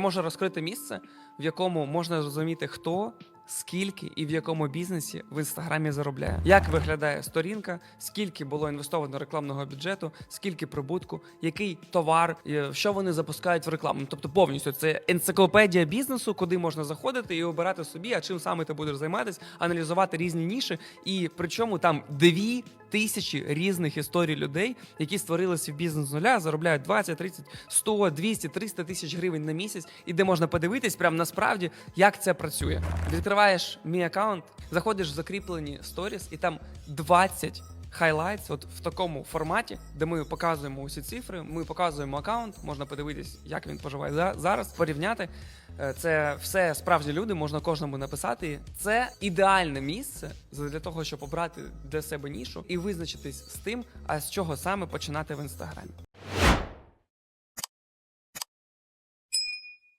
Можу розкрити місце, в якому можна зрозуміти, хто, скільки і в якому бізнесі в інстаграмі заробляє. Як виглядає сторінка, скільки було інвестовано рекламного бюджету, скільки прибутку, який товар, е, що вони запускають в рекламу. Тобто повністю це енциклопедія бізнесу, куди можна заходити і обирати собі, а чим саме ти будеш займатися, аналізувати різні ніші. І причому там дві тисячі різних історій людей, які створили свій бізнес з нуля, заробляють 20, 30, 100, 200, 300 тисяч гривень на місяць, і де можна подивитись прямо насправді, як це працює. Відкриваєш мій аккаунт, заходиш в закріплені сторіс, і там 20 хайлайтс, от в такому форматі, де ми показуємо усі цифри, ми показуємо аккаунт, можна подивитись, як він поживає за- зараз, порівняти. Е, Це все справжні люди, можна кожному написати. Це ідеальне місце для того, щоб обрати для себе нішу і визначитись з тим, а з чого саме починати в інстаграмі.